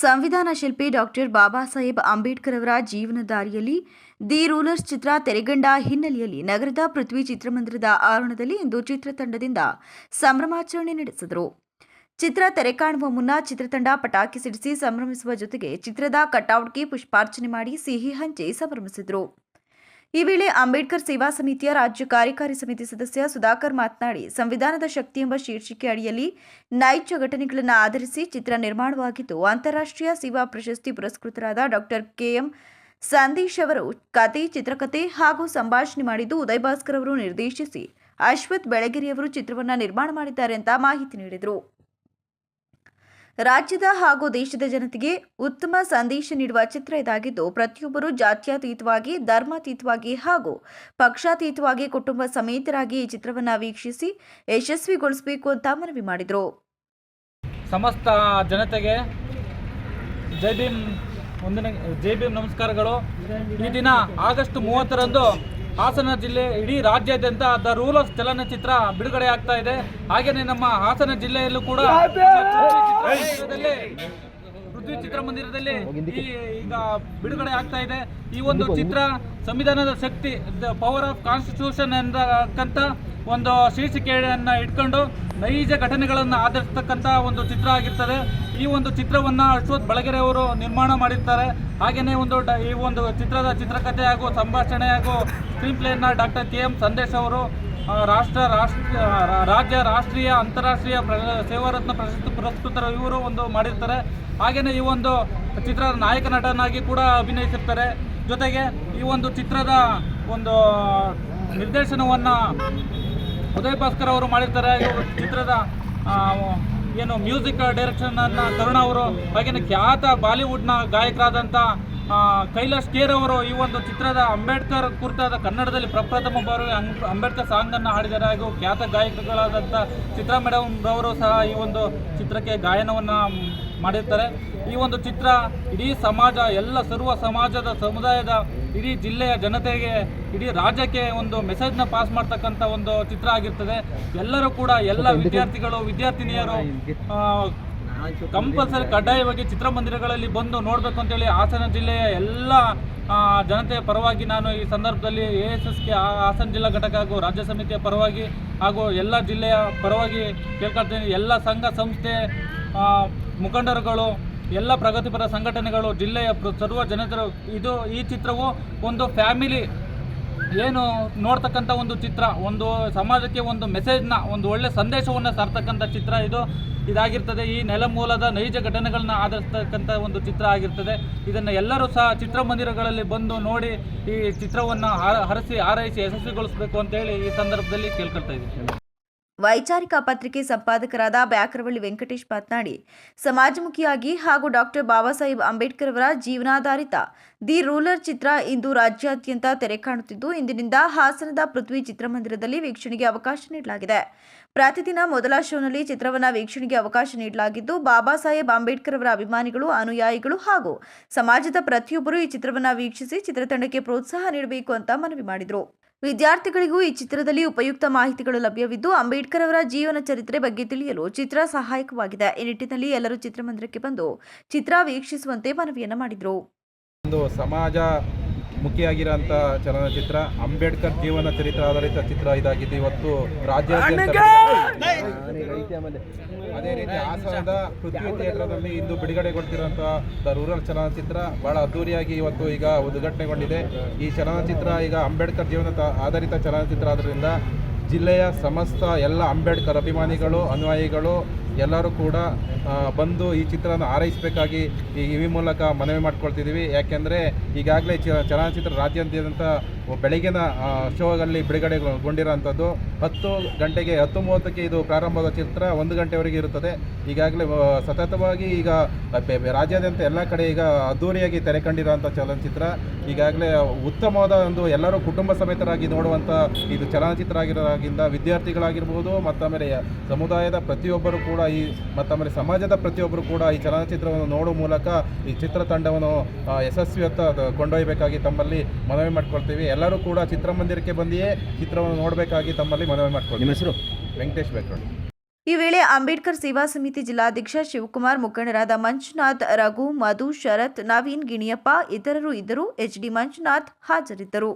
ಸಂವಿಧಾನ ಶಿಲ್ಪಿ ಡಾಕ್ಟರ್ ಬಾಬಾ ಸಾಹೇಬ್ ಅಂಬೇಡ್ಕರ್ ಅವರ ಜೀವನ ದಾರಿಯಲ್ಲಿ ದಿ ರೂಲರ್ಸ್ ಚಿತ್ರ ತೆರೆಗಂಡ ಹಿನ್ನೆಲೆಯಲ್ಲಿ ನಗರದ ಪೃಥ್ವಿ ಚಿತ್ರಮಂದಿರದ ಆವರಣದಲ್ಲಿ ಇಂದು ಚಿತ್ರತಂಡದಿಂದ ಸಂಭ್ರಮಾಚರಣೆ ನಡೆಸಿದರು. ಚಿತ್ರ ತೆರೆ ಕಾಣುವ ಮುನ್ನ ಚಿತ್ರತಂಡ ಪಟಾಕಿ ಸಿಡಿಸಿ ಸಂಭ್ರಮಿಸುವ ಜೊತೆಗೆ ಚಿತ್ರದ ಕಟೌಟ್ಗೆ ಪುಷ್ಪಾರ್ಚನೆ ಮಾಡಿ ಸಿಹಿ ಹಂಚಿ ಸಂಭ್ರಮಿಸಿದರು. ಈ ವೇಳೆ ಅಂಬೇಡ್ಕರ್ ಸೇವಾ ಸಮಿತಿಯ ರಾಜ್ಯ ಕಾರ್ಯಕಾರಿ ಸಮಿತಿ ಸದಸ್ಯ ಸುಧಾಕರ್ ಮಾತನಾಡಿ, ಸಂವಿಧಾನದ ಶಕ್ತಿ ಎಂಬ ಶೀರ್ಷಿಕೆ ಅಡಿಯಲ್ಲಿ ನೈಜ ಘಟನೆಗಳನ್ನು ಆಧರಿಸಿ ಚಿತ್ರ ನಿರ್ಮಾಣವಾಗಿದ್ದು, ಅಂತಾರಾಷ್ಟ್ರೀಯ ಸೇವಾ ಪ್ರಶಸ್ತಿ ಪುರಸ್ಕೃತರಾದ ಡಾಕ್ಟರ್ ಕೆಎಂ ಸಂದೇಶ್ ಅವರು ಕತೆ ಚಿತ್ರಕಥೆ ಹಾಗೂ ಸಂಭಾಷಣೆ ಮಾಡಿದ್ದು ಉದಯ್ ಭಾಸ್ಕರ್ ಅವರು ನಿರ್ದೇಶಿಸಿ, ಅಶ್ವಥ್ ಬೆಳಗಿರಿಯವರು ಚಿತ್ರವನ್ನು ನಿರ್ಮಾಣ ಮಾಡಿದ್ದಾರೆ ಅಂತ ಮಾಹಿತಿ ನೀಡಿದರು. ರಾಜ್ಯದ ಹಾಗೂ ದೇಶದ ಜನತೆಗೆ ಉತ್ತಮ ಸಂದೇಶ ನೀಡುವ ಚಿತ್ರ ಇದಾಗಿದ್ದು, ಪ್ರತಿಯೊಬ್ಬರು ಜಾತ್ಯತೀತವಾಗಿ, ಧರ್ಮಾತೀತವಾಗಿ ಹಾಗೂ ಪಕ್ಷಾತೀತವಾಗಿ ಕುಟುಂಬ ಸಮೇತರಾಗಿ ಈ ಚಿತ್ರವನ್ನು ವೀಕ್ಷಿಸಿ ಯಶಸ್ವಿಗೊಳಿಸಬೇಕು ಅಂತ ಮನವಿ ಮಾಡಿದರು. ಸಮಸ್ತ ಜನತೆಗೆ ಜೈ ಭೀಮ್ ಒಂದನೇ ಜೈ ನಮಸ್ಕಾರಗಳು. ಈ ದಿನ ಆಗಸ್ಟ್ ಮೂವತ್ತರಂದು ಹಾಸನ ಜಿಲ್ಲೆ ಇಡೀ ರಾಜ್ಯಾದ್ಯಂತ ದ ರೂಲರ್ಸ್ ಚಲನಚಿತ್ರ ಬಿಡುಗಡೆ ಆಗ್ತಾ ಇದೆ. ಹಾಗೆಯೇ ನಮ್ಮ ಹಾಸನ ಜಿಲ್ಲೆಯಲ್ಲೂ ಕೂಡ ಚಿತ್ರಮಂದಿರದಲ್ಲಿ ಪೃಥ್ವಿ ಚಿತ್ರಮಂದಿರದಲ್ಲಿ ಈ ಈಗ ಬಿಡುಗಡೆ ಆಗ್ತಾ ಇದೆ. ಈ ಒಂದು ಚಿತ್ರ ಸಂವಿಧಾನದ ಶಕ್ತಿ ದ ಪವರ್ ಆಫ್ ಕಾನ್ಸ್ಟಿಟ್ಯೂಷನ್ ಎಂದಕ್ಕಂಥ ಒಂದು ಶೀರ್ಷಿಕೆಯನ್ನು ಇಟ್ಕೊಂಡು ನೈಜ ಘಟನೆಗಳನ್ನು ಆಧರಿಸ್ತಕ್ಕಂಥ ಒಂದು ಚಿತ್ರ ಆಗಿರ್ತದೆ. ಈ ಒಂದು ಚಿತ್ರವನ್ನು ಅಶ್ವಥ್ ಬಳಗೆರೆ ಅವರು ನಿರ್ಮಾಣ ಮಾಡಿರ್ತಾರೆ. ಹಾಗೆಯೇ ಒಂದು ಈ ಒಂದು ಚಿತ್ರದ ಚಿತ್ರಕಥೆ ಹಾಗೂ ಸಂಭಾಷಣೆ ಹಾಗೂ ಸ್ಕ್ರೀನ್ ಪ್ಲೇಯನ್ನು ಡಾಕ್ಟರ್ ಕೆ ಎಂ ಸಂದೇಶ್ ಅವರು ರಾಷ್ಟ್ರ ರಾಷ್ಟ್ರ ರಾಜ್ಯ ರಾಷ್ಟ್ರೀಯ ಅಂತಾರಾಷ್ಟ್ರೀಯ ಪ್ರ, ಸೇವಾರತ್ನ ಪ್ರಶಸ್ತಿ ಪುರಸ್ಕೃತರು ಇವರು ಒಂದು ಮಾಡಿರ್ತಾರೆ. ಹಾಗೆಯೇ ಈ ಒಂದು ಚಿತ್ರದ ನಾಯಕ ನಟನಾಗಿ ಕೂಡ ಅಭಿನಯಿಸಿರ್ತಾರೆ. ಜೊತೆಗೆ ಈ ಒಂದು ಚಿತ್ರದ ಒಂದು ನಿರ್ದೇಶನವನ್ನು ಉದಯ್ ಭಾಸ್ಕರ್ ಅವರು ಮಾಡಿರ್ತಾರೆ. ಚಿತ್ರದ ಏನು ಮ್ಯೂಸಿಕ್ ಡೈರೆಕ್ಷನನ್ನು ಕರುಣ ಅವರು ಹಾಗೆಯೇ ಖ್ಯಾತ ಬಾಲಿವುಡ್ನ ಗಾಯಕರಾದಂಥ ಕೈಲಾಶ್ ಕೇರ್ ಅವರು ಈ ಒಂದು ಚಿತ್ರದ ಅಂಬೇಡ್ಕರ್ ಕುರಿತಾದ ಕನ್ನಡದಲ್ಲಿ ಪ್ರಪ್ರಥಮ ಬಾರಿ ಅಂಬ್- ಅಂಬೇಡ್ಕರ್ ಸಾಂಗನ್ನು ಹಾಡಿದ್ದಾರೆ. ಹಾಗೂ ಖ್ಯಾತ ಗಾಯಕಗಳಾದಂತ ಚಿತ್ರ ಮೇಡಮ್ ಅವರು ಸಹ ಈ ಒಂದು ಚಿತ್ರಕ್ಕೆ ಗಾಯನವನ್ನು ಮಾಡಿರ್ತಾರೆ. ಈ ಒಂದು ಚಿತ್ರ ಇಡೀ ಸಮಾಜ, ಎಲ್ಲ ಸರ್ವ ಸಮಾಜದ ಸಮುದಾಯದ ಇಡೀ ಜಿಲ್ಲೆಯ ಜನತೆಗೆ ಇಡೀ ರಾಜ್ಯಕ್ಕೆ ಒಂದು ಮೆಸೇಜ್ನ ಪಾಸ್ ಮಾಡ್ತಕ್ಕಂಥ ಒಂದು ಚಿತ್ರ ಆಗಿರ್ತದೆ. ಎಲ್ಲರೂ ಕೂಡ ಎಲ್ಲ ವಿದ್ಯಾರ್ಥಿಗಳು ವಿದ್ಯಾರ್ಥಿನಿಯರು ಕಂಪಲ್ಸರಿ ಕಡ್ಡಾಯವಾಗಿ ಚಿತ್ರಮಂದಿರಗಳಲ್ಲಿ ಬಂದು ನೋಡಬೇಕು ಅಂತೇಳಿ ಹಾಸನ ಜಿಲ್ಲೆಯ ಎಲ್ಲ ಜನತೆಯ ಪರವಾಗಿ ನಾನು ಈ ಸಂದರ್ಭದಲ್ಲಿ A S S K Hassan ಜಿಲ್ಲಾ ಘಟಕ ಹಾಗೂ ರಾಜ್ಯ ಸಮಿತಿಯ ಪರವಾಗಿ ಹಾಗೂ ಎಲ್ಲ ಜಿಲ್ಲೆಯ ಪರವಾಗಿ ಕೇಳ್ಕೊಳ್ತೀನಿ. ಎಲ್ಲ ಸಂಘ ಸಂಸ್ಥೆ ಮುಖಂಡರುಗಳು ಎಲ್ಲ ಪ್ರಗತಿಪರ ಸಂಘಟನೆಗಳು, ಜಿಲ್ಲೆಯ ಸರ್ವ ಜನತರು ಇದು ಈ ಚಿತ್ರವು ಒಂದು ಫ್ಯಾಮಿಲಿ ಏನು ನೋಡ್ತಕ್ಕಂಥ ಒಂದು ಚಿತ್ರ, ಒಂದು ಸಮಾಜಕ್ಕೆ ಒಂದು ಮೆಸೇಜ್ನ, ಒಂದು ಒಳ್ಳೆ ಸಂದೇಶವನ್ನು ಸಾರ್ತಕ್ಕಂಥ ಚಿತ್ರ ಇದು. ಇದಾಗಿರ್ತದೆ ಈ ನೆಲಮೂಲದ ನೈಜ ಘಟನೆಗಳನ್ನ ಆಧರಿಸ್ತಕ್ಕಂಥ ಒಂದು ಚಿತ್ರ ಆಗಿರ್ತದೆ. ಇದನ್ನು ಎಲ್ಲರೂ ಸಹ ಚಿತ್ರಮಂದಿರಗಳಲ್ಲಿ ಬಂದು ನೋಡಿ ಈ ಚಿತ್ರವನ್ನು ಹರಸಿ ಹಾರೈಸಿ ಯಶಸ್ವಿಗೊಳಿಸಬೇಕು ಅಂತೇಳಿ ಈ ಸಂದರ್ಭದಲ್ಲಿ ಕೇಳ್ಕೊಳ್ತಾ ಇದ್ದೀನಿ. ವೈಚಾರಿಕ ಪತ್ರಿಕೆ ಸಂಪಾದಕರಾದ ಬ್ಯಾಕರವಳ್ಳಿ ವೆಂಕಟೇಶ್ ಮಾತನಾಡಿ, ಸಮಾಜಮುಖಿಯಾಗಿ ಹಾಗೂ ಡಾಕ್ಟರ್ ಬಾಬಾ ಸಾಹೇಬ್ ಅಂಬೇಡ್ಕರ್ ಅವರ ಜೀವನಾಧಾರಿತ ದಿ ರೂಲರ್ ಚಿತ್ರ ಇಂದು ರಾಜ್ಯಾದ್ಯಂತ ತೆರೆ ಕಾಣುತ್ತಿದ್ದು, ಇಂದಿನಿಂದ ಹಾಸನದ ಪೃಥ್ವಿ ಚಿತ್ರಮಂದಿರದಲ್ಲಿ ವೀಕ್ಷಣೆಗೆ ಅವಕಾಶ ನೀಡಲಾಗಿದೆ. ಪ್ರತಿದಿನ ಮೊದಲ ಶೋನಲ್ಲಿ ಚಿತ್ರವನ್ನ ವೀಕ್ಷಣೆಗೆ ಅವಕಾಶ ನೀಡಲಾಗಿದ್ದು ಬಾಬಾ ಸಾಹೇಬ್ ಅಂಬೇಡ್ಕರ್ ಅವರ ಅಭಿಮಾನಿಗಳು, ಅನುಯಾಯಿಗಳು ಹಾಗೂ ಸಮಾಜದ ಪ್ರತಿಯೊಬ್ಬರು ಈ ಚಿತ್ರವನ್ನ ವೀಕ್ಷಿಸಿ ಚಿತ್ರತಂಡಕ್ಕೆ ಪ್ರೋತ್ಸಾಹ ನೀಡಬೇಕು ಅಂತ ಮನವಿ ಮಾಡಿದರು. ವಿದ್ಯಾರ್ಥಿಗಳಿಗೂ ಈ ಚಿತ್ರದಲ್ಲಿ ಉಪಯುಕ್ತ ಮಾಹಿತಿಗಳು ಲಭ್ಯವಿದ್ದು ಅಂಬೇಡ್ಕರ್ ಅವರ ಜೀವನ ಚರಿತ್ರೆ ಬಗ್ಗೆ ತಿಳಿಯಲು ಚಿತ್ರ ಸಹಾಯಕವಾಗಿದೆ. ಈ ನಿಟ್ಟಿನಲ್ಲಿ ಎಲ್ಲರೂ ಚಿತ್ರಮಂದಿರಕ್ಕೆ ಬಂದು ಚಿತ್ರ ವೀಕ್ಷಿಸುವಂತೆ ಮನವಿಯನ್ನು ಮಾಡಿದರು. ಒಂದು ಸಮಾಜ ಮುಖಿಯಾಗಿರೋಂಥ ಚಲನಚಿತ್ರ ಅಂಬೇಡ್ಕರ್ ಜೀವನ ಚರಿತ್ರೆ ಆಧಾರಿತ ಚಿತ್ರ ಇದಾಗಿದೆ. ಇವತ್ತು ರಾಜ್ಯಾದ್ಯಂತ ಅದೇ ರೀತಿ ಹಾಸನದ ಪೃಥ್ವಿ ಥಿಯೇಟರ್ನಲ್ಲಿ ಇಂದು ಬಿಡುಗಡೆಗೊಳ್ತಿರುವಂತಹ ದ ರೂರಲ್ ಚಲನಚಿತ್ರ ಬಹಳ ಅದ್ದೂರಿಯಾಗಿ ಇವತ್ತು ಈಗ ಉದ್ಘಾಟನೆಗೊಂಡಿದೆ. ಈ ಚಲನಚಿತ್ರ ಈಗ ಅಂಬೇಡ್ಕರ್ ಜೀವನ ಆಧಾರಿತ ಚಲನಚಿತ್ರ ಆದ್ದರಿಂದ ಜಿಲ್ಲೆಯ ಸಮಸ್ತ ಎಲ್ಲ ಅಂಬೇಡ್ಕರ್ ಅಭಿಮಾನಿಗಳು ಅನುಯಾಯಿಗಳು ಎಲ್ಲರೂ ಕೂಡ ಬಂದು ಈ ಚಿತ್ರವನ್ನು ಆರೈಸಬೇಕಾಗಿ ಈ ಇವಿ ಮೂಲಕ ಮನವಿ ಮಾಡ್ಕೊಳ್ತಿದ್ದೀವಿ. ಯಾಕೆಂದರೆ ಈಗಾಗಲೇ ಚ, ಚಲನಚಿತ್ರ ರಾಜ್ಯಾದ್ಯಂತ ಬೆಳಗಿನ ಶೋಗಳಲ್ಲಿ ಬಿಡುಗಡೆಗೊಂಡಿರೋಂಥದ್ದು ಹತ್ತು ಗಂಟೆಗೆ, ಹತ್ತು ಮೂವತ್ತಕ್ಕೆ ಇದು ಪ್ರಾರಂಭದ ಚಿತ್ರ ಒಂದು ಗಂಟೆವರೆಗೆ ಇರುತ್ತದೆ. ಈಗಾಗಲೇ ಸತತವಾಗಿ ಈಗ ರಾಜ್ಯಾದ್ಯಂತ ಎಲ್ಲ ಕಡೆ ಈಗ ಅದ್ದೂರಿಯಾಗಿ ತೆರೆ ಕಂಡಿರೋಂಥ ಚಲನಚಿತ್ರ. ಈಗಾಗಲೇ ಉತ್ತಮವಾದ ಒಂದು ಎಲ್ಲರೂ ಕುಟುಂಬ ಸಮೇತರಾಗಿ ನೋಡುವಂಥ ಇದು ಚಲನಚಿತ್ರ ಆಗಿರೋದಾಗಿಂದ ವಿದ್ಯಾರ್ಥಿಗಳಾಗಿರ್ಬೋದು ಮತ್ತು ಆಮೇಲೆ ಸಮುದಾಯದ ಪ್ರತಿಯೊಬ್ಬರು ಕೂಡ ಈ ಮತ್ತು ಆಮೇಲೆ ಸಮಾಜದ ಪ್ರತಿಯೊಬ್ಬರು ಕೂಡ ಈ ಚಲನಚಿತ್ರವನ್ನು ನೋಡೋ ಮೂಲಕ ಈ ಚಿತ್ರತಂಡವನ್ನು ಯಶಸ್ವಿಯತ್ತ ಕೊಂಡೊಯ್ಯಬೇಕಾಗಿ ತಮ್ಮಲ್ಲಿ ಮನವಿ ಮಾಡ್ಕೊಳ್ತೀವಿ. ಎಲ್ಲರೂ ಕೂಡ ಚಿತ್ರಮಂದಿರಕ್ಕೆ ಬಂದಿಯೇ ಚಿತ್ರವನ್ನು ನೋಡಬೇಕಾಗಿ ತಮ್ಮಲ್ಲಿ ಮನವಿ ಮಾಡ್ಕೊಳ್ತೀವಿ. ನಿಮ್ಮ ಹೆಸರು? ವೆಂಕಟೇಶ್ ಬೇಕ್ರೋಡ್. ಈ ವೇಳೆ ಅಂಬೇಡ್ಕರ್ ಸೇವಾ ಸಮಿತಿ ಜಿಲ್ಲಾಧ್ಯಕ್ಷ ಶಿವಕುಮಾರ್ ಮುಖಂಡರಾದ ಮಂಜುನಾಥ್ ರಘು ಮಧು ಶರತ್ ನವೀನ್ ಗಿಣಿಯಪ್ಪ ಇತರರು ಇದ್ದರು. ಎಚ್ಡಿ ಮಂಜುನಾಥ್ ಹಾಜರಿದ್ದರು.